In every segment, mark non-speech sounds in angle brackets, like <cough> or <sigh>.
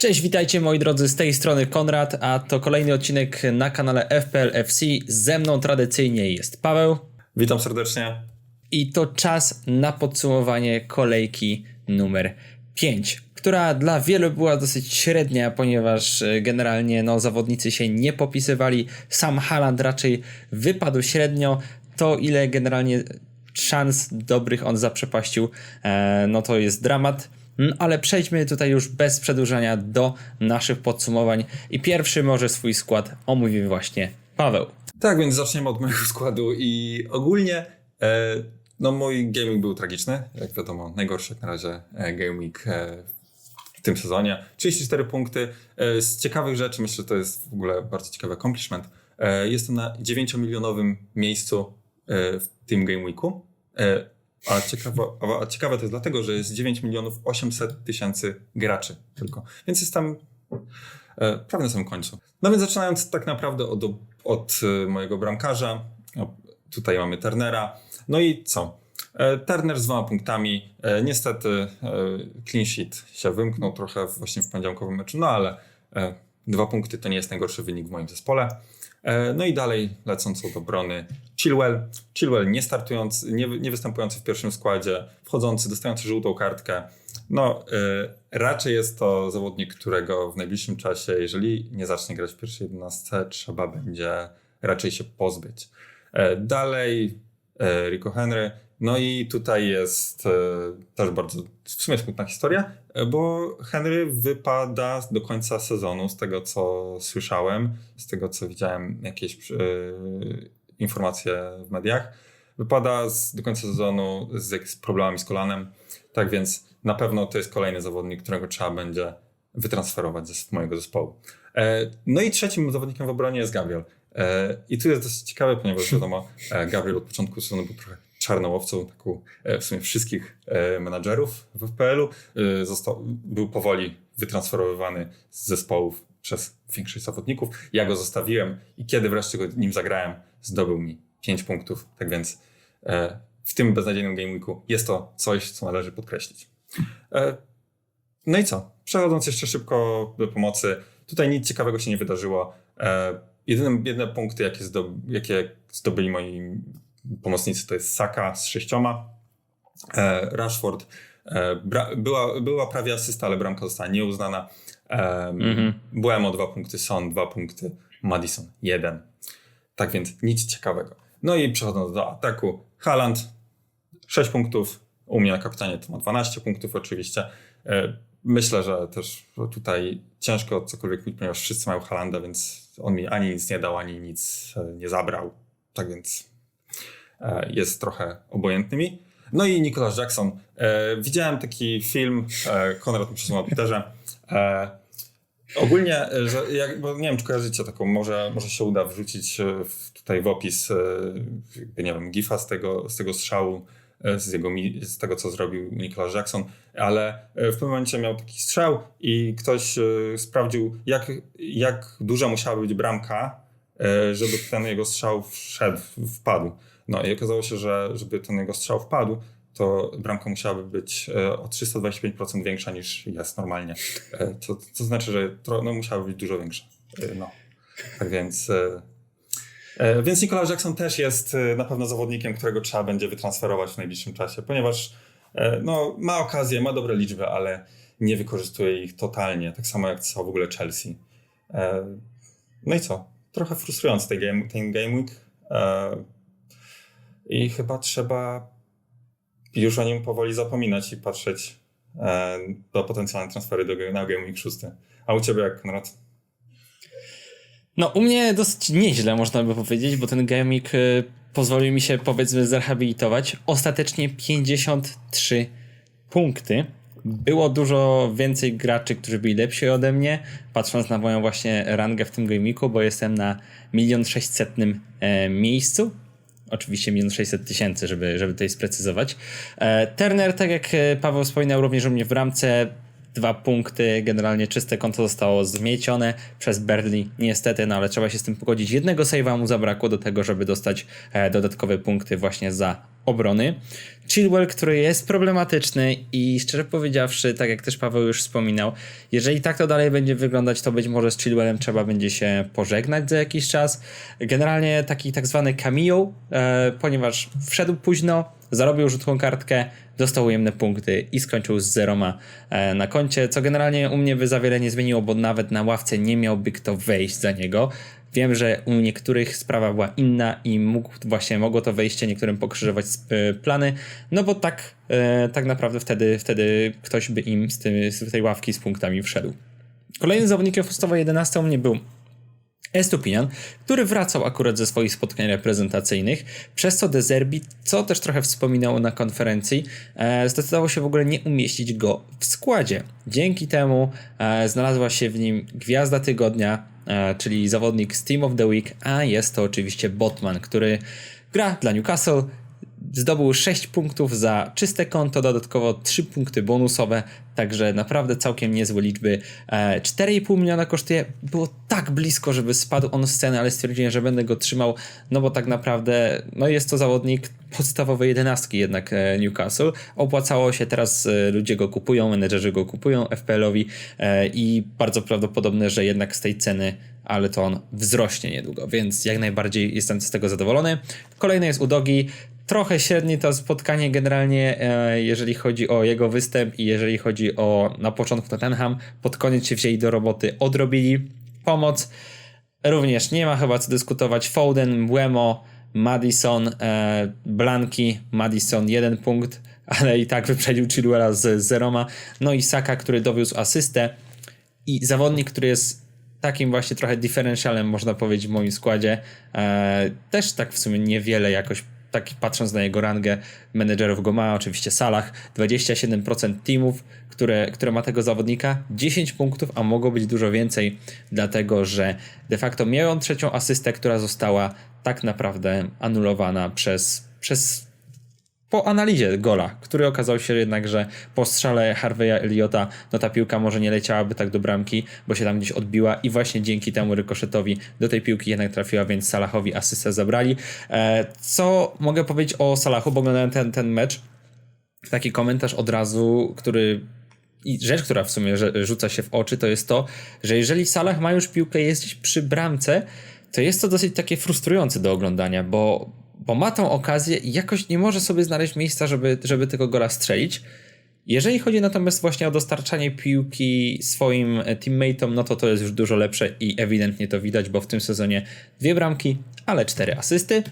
Cześć, witajcie moi drodzy, z tej strony Konrad, a to kolejny odcinek na kanale FPL FC. Ze mną tradycyjnie jest Paweł Witam serdecznie. i to czas na podsumowanie kolejki numer 5, która dla wielu była dosyć średnia, ponieważ e, generalnie no, zawodnicy się nie popisywali. Sam Haaland raczej wypadł średnio. To ile generalnie szans dobrych on zaprzepaścił, e, no to jest dramat. Mm, Ale przejdźmy tutaj już bez przedłużania do naszych podsumowań. I pierwszy może swój skład omówi właśnie Paweł. Tak, więc zaczniemy od mojego <laughs> składu i ogólnie e, no mój gaming był tragiczny, jak wiadomo, najgorszy jak na razie e, week e, w tym sezonie. 34 punkty. E, z ciekawych rzeczy, myślę, że to jest w ogóle bardzo ciekawy accomplishment. E, jestem na 9-milionowym miejscu e, w tym game weeku. A ciekawe, a ciekawe to jest dlatego, że jest 9 milionów 800 tysięcy graczy tylko. Więc jestem e, prawie na samym końcu. No więc zaczynając tak naprawdę od, od e, mojego bramkarza. O, tutaj mamy Turnera. No i co? E, Turner z dwoma punktami. E, niestety e, clean sheet się wymknął trochę właśnie w poniedziałkowym meczu, no ale e, dwa punkty to nie jest najgorszy wynik w moim zespole. E, No i dalej lecąc od obrony Chilwell. Chilwell nie startujący, nie, nie występujący w pierwszym składzie, wchodzący, dostający żółtą kartkę. No, e, raczej jest to zawodnik, którego w najbliższym czasie, jeżeli nie zacznie grać w pierwszej 11, trzeba będzie raczej się pozbyć. E, Dalej Rico Henry. No i tutaj jest też bardzo w sumie smutna historia, bo Henry wypada do końca sezonu, z tego co słyszałem, z tego co widziałem jakieś e, informacje w mediach. Wypada z, do końca sezonu z, z problemami z kolanem. Tak więc na pewno to jest kolejny zawodnik, którego trzeba będzie wytransferować z mojego zespołu. E, No i trzecim zawodnikiem w obronie jest Gabriel. E, I tu jest dosyć ciekawe, ponieważ wiadomo, e, Gabriel od początku sezonu był trochę czarną owcą, taką e, w sumie wszystkich e, menadżerów w FPL-u. E, Został, był powoli wytransferowywany z zespołów przez większość zawodników. Ja go zostawiłem i kiedy wreszcie go nim zagrałem, zdobył mi 5 punktów. Tak więc w tym beznadziejnym game jest to coś, co należy podkreślić. No i co? Przechodząc jeszcze szybko do pomocy, tutaj nic ciekawego się nie wydarzyło. Jedyne, jedyne punkty, jakie, jakie zdobyli moi pomocnicy, to jest Saka z sześcioma, e, Rashford. E, była, była prawie asysta, ale bramka została nieuznana. E, Mhm. Byłem o dwa punkty, Son dwa punkty, Madison jeden. Tak więc nic ciekawego. No i przechodząc do ataku, Haaland 6 punktów, u mnie na kapitanie to ma 12 punktów oczywiście. E, Myślę, że też tutaj ciężko cokolwiek mówić, ponieważ wszyscy mają Halanda, więc on mi ani nic nie dał, ani nic e, nie zabrał. Tak więc e, jest trochę obojętny mi. No i Nicholas Jackson. E, widziałem taki film, e, Konrad mi przesunął na Twitterze. E, ogólnie, e, że jak, bo nie wiem, czy kojarzycie taką, może, może się uda wrzucić e, w, tutaj w opis, e, nie wiem, gifa z tego, z tego strzału, e, z, jego, z tego, co zrobił Nicholas Jackson, ale e, w pewnym momencie miał taki strzał i ktoś e, sprawdził, jak, jak duża musiała być bramka, e, żeby ten jego strzał wszedł, wpadł. No i okazało się, że żeby ten jego strzał wpadł, to bramka musiałaby być e, o 325% większa niż jest normalnie. E, To, to znaczy, że tro, no, być dużo większa. E, No. Tak więc. Więc Nicolas Jackson też jest na pewno zawodnikiem, którego trzeba będzie wytransferować w najbliższym czasie, ponieważ no, ma okazję, ma dobre liczby, ale nie wykorzystuje ich totalnie. Tak samo jak co w ogóle Chelsea. No i co? Trochę frustrujący ten game, ten game week. I chyba trzeba już o nim powoli zapominać i patrzeć e, do potencjalne transfery do, na Game Week 6. A u ciebie jak, Konrad? No, u mnie dosyć nieźle, można by powiedzieć, bo ten gaming y, pozwolił mi się, powiedzmy, zrehabilitować. Ostatecznie 53 punkty. Było dużo więcej graczy, którzy byli lepsi ode mnie, patrząc na moją właśnie rangę w tym gamingu, bo jestem na 1 600 e, miejscu. Oczywiście 1 600 tysięcy, żeby, żeby tutaj sprecyzować. E, Turner, tak jak e, Paweł wspominał, również u mnie w bramce dwa punkty, generalnie czyste konto zostało zmiecione przez Berli, niestety, no ale trzeba się z tym pogodzić. Jednego save'a mu zabrakło do tego, żeby dostać e, dodatkowe punkty właśnie za obrony. Chilwell, który jest problematyczny i szczerze powiedziawszy, tak jak też Paweł już wspominał, jeżeli tak to dalej będzie wyglądać, to być może z Chilwellem trzeba będzie się pożegnać za jakiś czas. Generalnie taki tak zwany cameo, e, ponieważ wszedł późno, zarobił rzutką kartkę, dostał ujemne punkty i skończył z zeroma e, na koncie, co generalnie u mnie by za wiele nie zmieniło, bo nawet na ławce nie miałby kto wejść za niego. Wiem, że u niektórych sprawa była inna i mógł właśnie mogło to wejście niektórym pokrzyżować plany, no bo tak, e, tak naprawdę wtedy, wtedy ktoś by im z, tym, z tej ławki z punktami wszedł. Kolejnym zawodnikiem w podstawowej 11 u mnie był Estupinian, który wracał akurat ze swoich spotkań reprezentacyjnych, przez co De Zerbi, co też trochę wspominał na konferencji, e, zdecydował się w ogóle nie umieścić go w składzie. Dzięki temu e, znalazła się w nim gwiazda tygodnia, czyli zawodnik z Team of the Week, a jest to oczywiście Botman, który gra dla Newcastle, zdobył 6 punktów za czyste konto, dodatkowo 3 punkty bonusowe, także naprawdę całkiem niezłe liczby. E, 4,5 miliona kosztuje, było tak blisko, żeby spadł on z sceny, ale stwierdziłem, że będę go trzymał, no bo tak naprawdę no jest to zawodnik podstawowej jedenastki jednak e, Newcastle. Opłacało się, teraz e, ludzie go kupują, menedżerzy go kupują FPL-owi e, i bardzo prawdopodobne, że jednak z tej ceny ale to on wzrośnie niedługo, więc jak najbardziej jestem z tego zadowolony. Kolejny jest Udogi, trochę średnie to spotkanie generalnie, e, jeżeli chodzi o jego występ i jeżeli chodzi o na początku Tottenham. Pod koniec się wzięli do roboty, odrobili pomoc. Również nie ma chyba co dyskutować. Foden, Buemo, Madison, e, Blanki, Madison jeden punkt, <laughs> ale i tak wyprzedził Chilwella z zeroma. No i Saka, który dowiózł asystę i zawodnik, który jest takim właśnie trochę differentialem, można powiedzieć, w moim składzie. E, też tak w sumie niewiele jakoś tak patrząc na jego rangę, menedżerów go ma, oczywiście Salah, 27% teamów, które, które ma tego zawodnika, 10 punktów, a mogło być dużo więcej, dlatego że de facto miał on trzecią asystę, która została tak naprawdę anulowana przez, przez po analizie gola, który okazał się jednak, że po strzale Harveya Eliota, no ta piłka może nie leciałaby tak do bramki, bo się tam gdzieś odbiła i właśnie dzięki temu rykoszetowi do tej piłki jednak trafiła, więc Salahowi asystę zabrali. E, co mogę powiedzieć o Salachu, bo oglądałem ten, ten mecz, taki komentarz od razu, który i rzecz, która w sumie rzuca się w oczy, to jest to, że jeżeli Salah ma już piłkę jest gdzieś przy bramce, to jest to dosyć takie frustrujące do oglądania, bo, bo ma tą okazję i jakoś nie może sobie znaleźć miejsca, żeby, żeby tego gola strzelić. Jeżeli chodzi natomiast właśnie o dostarczanie piłki swoim teammateom, no to to jest już dużo lepsze i ewidentnie to widać, bo w tym sezonie dwie bramki, ale cztery asysty.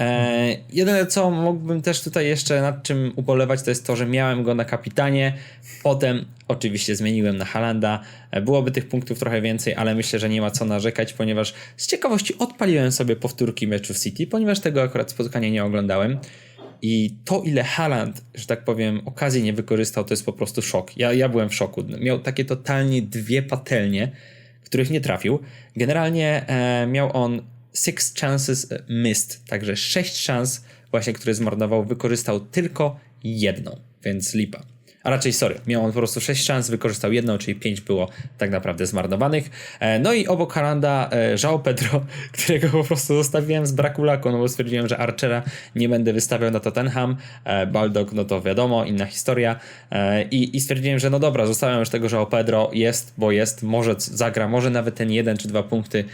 E, jedyne co mógłbym też tutaj jeszcze nad czym ubolewać, to jest to, że miałem go na kapitanie, potem oczywiście zmieniłem na Halanda. E, Byłoby tych punktów trochę więcej, ale myślę, że nie ma co narzekać, ponieważ z ciekawości odpaliłem sobie powtórki meczu w City, ponieważ tego akurat spotkania nie oglądałem. I to, ile Haaland, że tak powiem, okazji nie wykorzystał, to jest po prostu szok. Ja, ja byłem w szoku. Miał takie totalnie dwie patelnie, których nie trafił. Generalnie e, miał on six chances missed, także sześć szans właśnie, które zmarnował, wykorzystał tylko jedną, więc lipa. A raczej, sorry, miał on po prostu 6 szans, wykorzystał jedną, czyli 5 było tak naprawdę zmarnowanych. E, No i obok Halanda e, João Pedro, <laughs> którego po prostu zostawiłem z braku laku, no bo stwierdziłem, że Archera nie będę wystawiał na Tottenham. E, Baldock, no to wiadomo, inna historia. I, I stwierdziłem, że no dobra, zostawiam już tego João Pedro, jest, bo jest, może zagra, może nawet ten jeden czy dwa punkty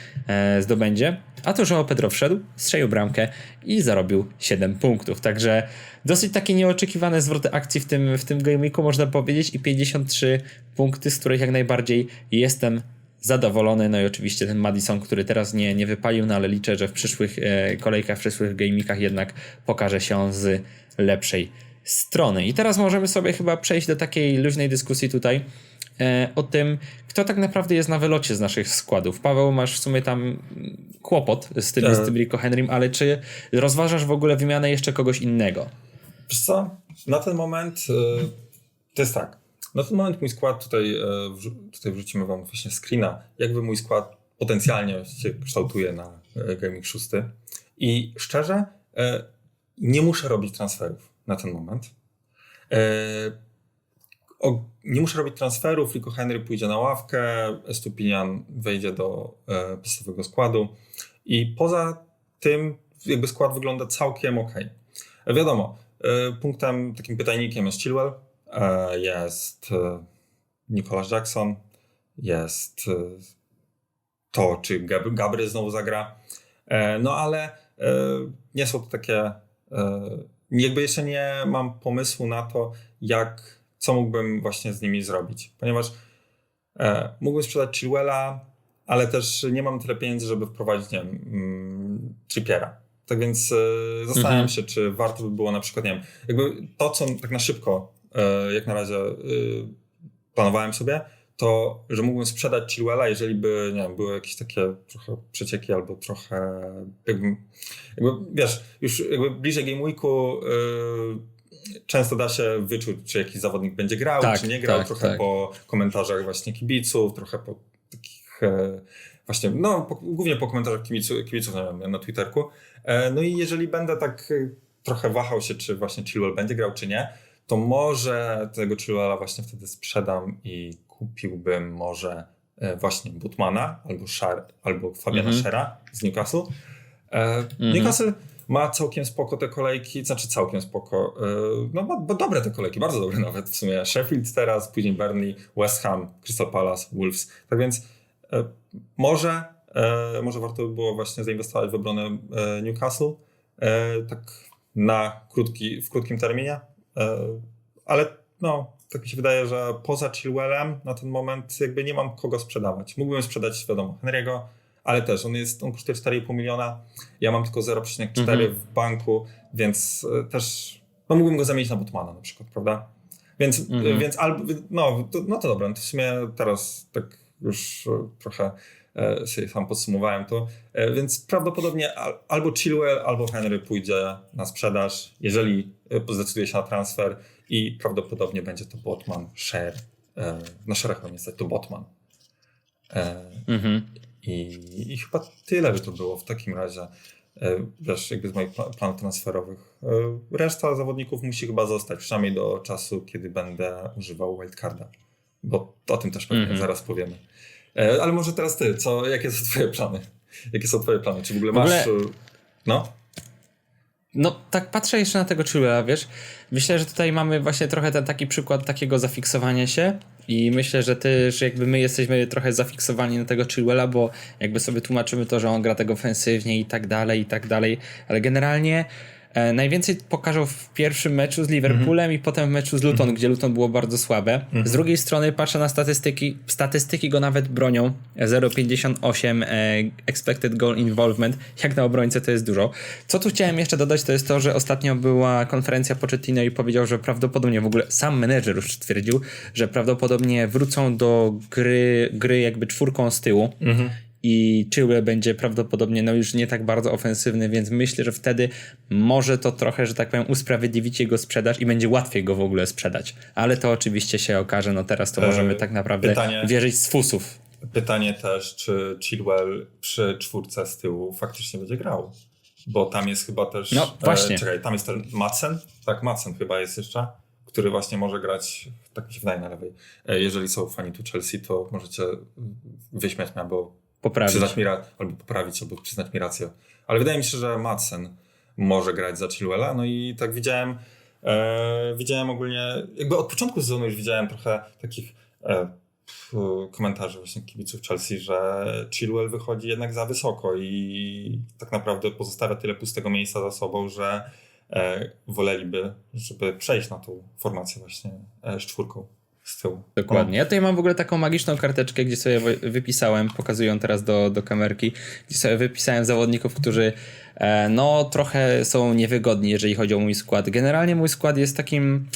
zdobędzie. A to João Pedro wszedł, strzelił bramkę i zarobił 7 punktów. Także dosyć takie nieoczekiwane zwroty akcji w tym, w tym game'iku można powiedzieć i 53 punkty, z których jak najbardziej jestem zadowolony. No i oczywiście ten Madison, który teraz nie, nie wypalił, no ale liczę, że w przyszłych e, kolejkach, w przyszłych game'ikach jednak pokaże się on z lepszej strony. I teraz możemy sobie chyba przejść do takiej luźnej dyskusji tutaj e, o tym, kto tak naprawdę jest na wylocie z naszych składów. Paweł, masz w sumie tam kłopot z tym, Tak. z tym Rico Henrym, ale czy rozważasz w ogóle wymianę jeszcze kogoś innego? Wiesz co, na ten moment e, to jest tak. Na ten moment mój skład, tutaj, e, tutaj wrzucimy wam właśnie screena, jakby mój skład potencjalnie się kształtuje na e, Gaming 6. I szczerze, e, nie muszę robić transferów na ten moment. O, nie muszę robić transferów, Rico Henry pójdzie na ławkę, Estupinian wejdzie do e, podstawowego składu i poza tym jakby skład wygląda całkiem ok. Wiadomo, punktem, takim pytajnikiem jest Chilwell, e, jest e, Nicholas Jackson, jest e, to, czy Gab- Gabry znowu zagra. E, No ale e, nie są to takie. e, Jakby jeszcze nie mam pomysłu na to, jak, co mógłbym właśnie z nimi zrobić. Ponieważ e, mógłbym sprzedać Chilwella, ale też nie mam tyle pieniędzy, żeby wprowadzić, nie wiem, mm, Trippiera. Tak więc e, zastanawiam Mhm. się, czy warto by było na przykład, nie wiem, jakby to, co tak na szybko, e, jak na razie e, planowałem sobie, to, że mógłbym sprzedać Chilwella, jeżeli by, nie wiem, były jakieś takie trochę przecieki albo trochę, jakby, jakby wiesz, już jakby bliżej Game Weeku często da się wyczuć, czy jakiś zawodnik będzie grał, Tak, czy nie grał, tak, trochę tak. po komentarzach właśnie kibiców, trochę po takich właśnie, no po, głównie po komentarzach kibiców, kibiców wiem, na Twitterku. E, no i jeżeli będę tak e, trochę wahał się, czy właśnie Chilwell będzie grał, czy nie, to może tego Chilwella właśnie wtedy sprzedam i kupiłbym może e, właśnie Butmana albo, Shar, albo Fabiana Mhm. Schera z Newcastle. E, Newcastle ma całkiem spoko te kolejki, znaczy całkiem spoko, no bo, dobre te kolejki, bardzo dobre nawet w sumie. Sheffield teraz, później Burnley, West Ham, Crystal Palace, Wolves. Tak więc może, e, może warto by było właśnie zainwestować w obronę e, Newcastle, e, tak na krótki, w krótkim terminie, e, ale no, tak mi się wydaje, że poza Chilwellem na ten moment jakby nie mam kogo sprzedawać. Mógłbym sprzedać, wiadomo, Henry'ego, ale też on jest, on kosztuje 4,5 miliona, ja mam tylko 0,4 Mhm. w banku, więc e, też no mógłbym go zamienić na Botmana na przykład, prawda? Więc, Mhm. więc albo, no, to, no to dobra, no to w sumie teraz tak już e, trochę e, sobie sam podsumowałem to, e, więc prawdopodobnie al, albo Chilwell, albo Henry pójdzie na sprzedaż, jeżeli zdecyduje się na transfer i prawdopodobnie będzie to Botman, Share, e, na Sharech mam niestety to Botman. Mhm. i, I chyba tyle by to było w takim razie. Wiesz, jakby z moich pla- planów transferowych. Reszta zawodników musi chyba zostać, przynajmniej do czasu, kiedy będę używał wildcarda. Bo o tym też pewnie Mhm. zaraz powiemy. E, Ale może teraz ty, co, jakie są twoje plany? Jakie są twoje plany? Czy w ogóle W ogóle- masz... e, No? No, tak patrzę jeszcze na tego Chilwella, wiesz. Myślę, że tutaj mamy właśnie trochę ten taki przykład takiego zafiksowania się i myślę, że też jakby my jesteśmy trochę zafiksowani na tego Chilwella, bo jakby sobie tłumaczymy to, że on gra tego ofensywnie i tak dalej, i tak dalej, ale generalnie najwięcej pokażą w pierwszym meczu z Liverpoolem i potem w meczu z Luton, gdzie Luton było bardzo słabe. Z drugiej strony patrzę na statystyki, statystyki go nawet bronią, 0,58 e, expected goal involvement, jak na obrońcę to jest dużo. Co tu chciałem jeszcze dodać, to jest to, że ostatnio była konferencja Pochettino i powiedział, że prawdopodobnie w ogóle sam menedżer już stwierdził, że prawdopodobnie wrócą do gry, gry jakby czwórką z tyłu. I Chilwell będzie prawdopodobnie no już nie tak bardzo ofensywny, więc myślę, że wtedy może to trochę, że tak powiem, usprawiedliwić jego sprzedaż i będzie łatwiej go w ogóle sprzedać. Ale to oczywiście się okaże, no teraz to E, możemy tak naprawdę pytanie- wierzyć z fusów. Pytanie też, czy Chilwell przy czwórce z tyłu faktycznie będzie grał? Bo tam jest chyba też... No, właśnie. E, czekaj, tam jest ten Madsen? Tak, Madsen chyba jest jeszcze, który właśnie może grać, tak mi się wydaje, na lewej. E, jeżeli są fani tu Chelsea, to możecie wyśmiać mnie, albo Poprawić. przyznać mi ra- albo poprawić, albo przyznać mi rację. Ale wydaje mi się, że Madsen może grać za Chilwella, no i tak widziałem, e, widziałem ogólnie, jakby od początku sezonu już widziałem trochę takich e, p- komentarzy właśnie kibiców Chelsea, że Chilwell wychodzi jednak za wysoko i tak naprawdę pozostawia tyle pustego miejsca za sobą, że e, woleliby, żeby przejść na tą formację właśnie e, z czwórką Dokładnie. Ja tutaj mam w ogóle taką magiczną karteczkę, gdzie sobie wy- wypisałem, pokazuję ją teraz do, do kamerki, gdzie sobie wypisałem zawodników, którzy e, no trochę są niewygodni, jeżeli chodzi o mój skład. Generalnie mój skład jest takim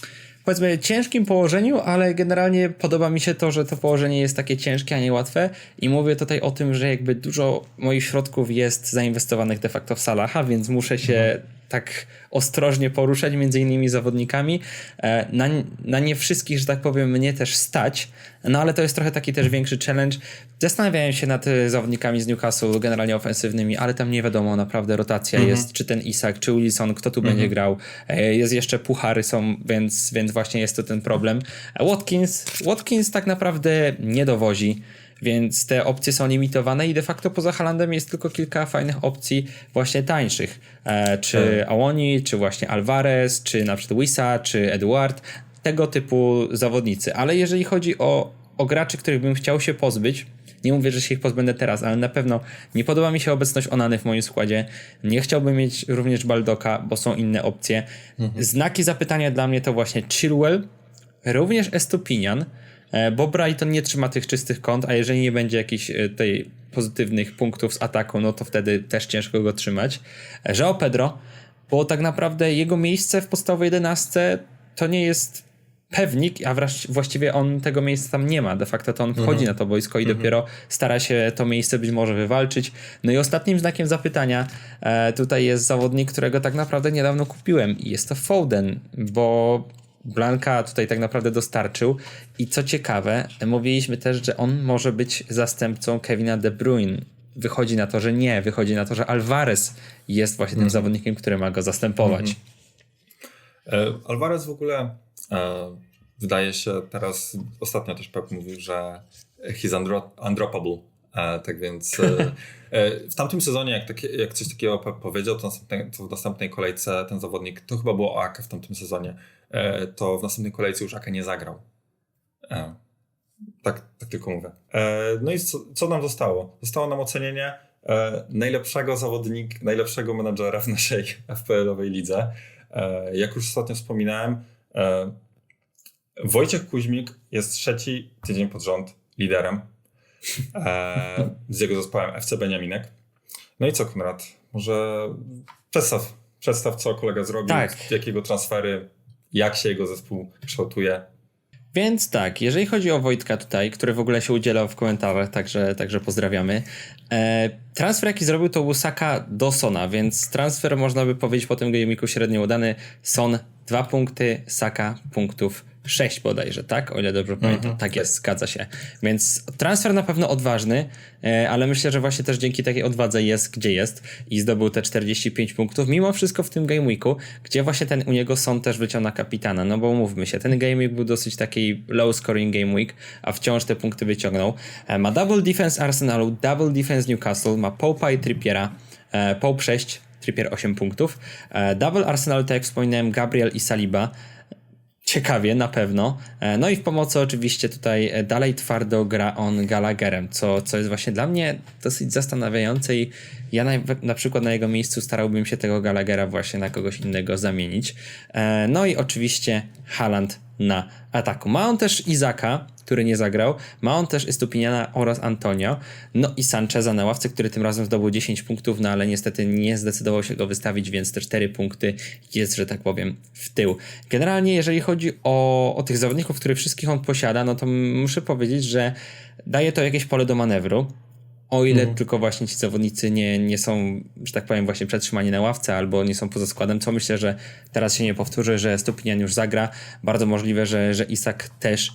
powiedzmy ciężkim położeniu, ale generalnie podoba mi się to, że to położenie jest takie ciężkie, a nie łatwe i mówię tutaj o tym, że jakby dużo moich środków jest zainwestowanych de facto w Salaha, więc muszę się tak ostrożnie poruszać między innymi zawodnikami. E, Na, na nie wszystkich, że tak powiem, mnie też stać, no ale to jest trochę taki też większy challenge. Zastanawiałem się nad e, zawodnikami z Newcastle, generalnie ofensywnymi, ale tam nie wiadomo, naprawdę rotacja jest, czy ten Isak, czy Wilson, kto tu będzie grał. E, Jest jeszcze puchary są, więc, więc właśnie jest to ten problem. Watkins, Watkins tak naprawdę nie dowozi. Więc te opcje są limitowane i de facto poza Haalandem jest tylko kilka fajnych opcji właśnie tańszych. E, czy Awoni, czy właśnie Alvarez, czy na przykład Wisa, czy Eduard. Tego typu zawodnicy. Ale jeżeli chodzi o, o graczy, których bym chciał się pozbyć, nie mówię, że się ich pozbędę teraz, ale na pewno nie podoba mi się obecność Onany w moim składzie. Nie chciałbym mieć również Baldoka, bo są inne opcje. Znaki zapytania dla mnie to właśnie Chilwell, również Estupinian, bo Brighton nie trzyma tych czystych kąt, a jeżeli nie będzie jakichś e, tej pozytywnych punktów z ataku, no to wtedy też ciężko go trzymać. E, João Pedro, bo tak naprawdę jego miejsce w podstawowej 11 to nie jest pewnik, a właściwie on tego miejsca tam nie ma. De facto to on wchodzi na to boisko i dopiero stara się to miejsce być może wywalczyć. No i ostatnim znakiem zapytania e, tutaj jest zawodnik, którego tak naprawdę niedawno kupiłem i jest to Foden, bo Blanka tutaj tak naprawdę dostarczył i co ciekawe, mówiliśmy też, że on może być zastępcą Kevina De Bruyne. Wychodzi na to, że nie, wychodzi na to, że Alvarez jest właśnie tym zawodnikiem, który ma go zastępować. E, Alvarez w ogóle e, wydaje się teraz, ostatnio też Pep mówił, że he's undro- undroppable. E, tak więc e, e, w tamtym sezonie, jak, takie, jak coś takiego Pep powiedział, to, następnej, to w następnej kolejce ten zawodnik, to chyba było Ake w tamtym sezonie, to w następnej kolejce już Ake nie zagrał. E, tak, tak tylko mówię. E, no i co, co nam zostało? Zostało nam ocenienie e, najlepszego zawodnika, najlepszego menadżera w naszej <laughs> FPL-owej lidze. E, jak już ostatnio wspominałem, e, Wojciech Kuźmik jest trzeci tydzień pod rząd liderem e, z jego zespołem FC Beniaminek. No i co, Konrad? Może przedstaw, przedstaw co kolega zrobił, Tak. jakiego transfery, jak się jego zespół kształtuje. Więc tak, jeżeli chodzi o Wojtka tutaj, który w ogóle się udzielał w komentarzach, także, także pozdrawiamy. E, transfer jaki zrobił to Łusaka do Sona, więc transfer można by powiedzieć po tym gejmiku średnio udany. Son dwa punkty, Saka punktów 6 bodajże, tak? O ile dobrze pamiętam. Tak jest, zgadza się. Więc transfer na pewno odważny, e, ale myślę, że właśnie też dzięki takiej odwadze jest gdzie jest i zdobył te 45 punktów, mimo wszystko w tym game weeku, gdzie właśnie ten u niego Son też wyciął na kapitana, no bo mówmy się, ten game week był dosyć taki low scoring game week, a wciąż te punkty wyciągnął. E, Ma double defense Arsenalu, double defense Newcastle, ma Popa i Trippiera, e, Pope 6, Trippier 8 punktów, e, double Arsenal, tak jak wspominałem, Gabriel i Saliba, Ciekawie, na pewno. E, No i w pomocy oczywiście tutaj e, dalej twardo gra on Gallagherem, co, co jest właśnie dla mnie dosyć zastanawiające i ja na, na przykład na jego miejscu starałbym się tego Gallaghera właśnie na kogoś innego zamienić. No i oczywiście Haaland na ataku. Ma on też Izaka, który nie zagrał, ma on też Estupiniana oraz Antonio, no i Sancheza na ławce, który tym razem zdobył 10 punktów, no ale niestety nie zdecydował się go wystawić, więc te 4 punkty jest, że tak powiem, w tył. Generalnie jeżeli chodzi o, o tych zawodników, które wszystkich on posiada, no to muszę powiedzieć, że daje to jakieś pole do manewru. O ile tylko właśnie ci zawodnicy nie, nie są, że tak powiem, właśnie przetrzymani na ławce albo nie są poza składem, co myślę, że teraz się nie powtórzy, że Stupinian już zagra. Bardzo możliwe, że, że Isak też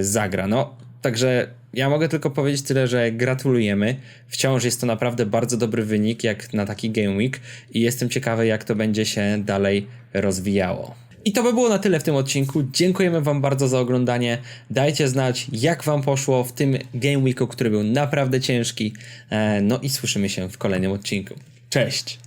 zagra. No, także ja mogę tylko powiedzieć tyle, że gratulujemy. Wciąż jest to naprawdę bardzo dobry wynik, jak na taki Game Week i jestem ciekawy, jak to będzie się dalej rozwijało. I to by było na tyle w tym odcinku. Dziękujemy Wam bardzo za oglądanie. Dajcie znać, jak Wam poszło w tym Game Weeku, który był naprawdę ciężki. E, No i słyszymy się w kolejnym odcinku. Cześć!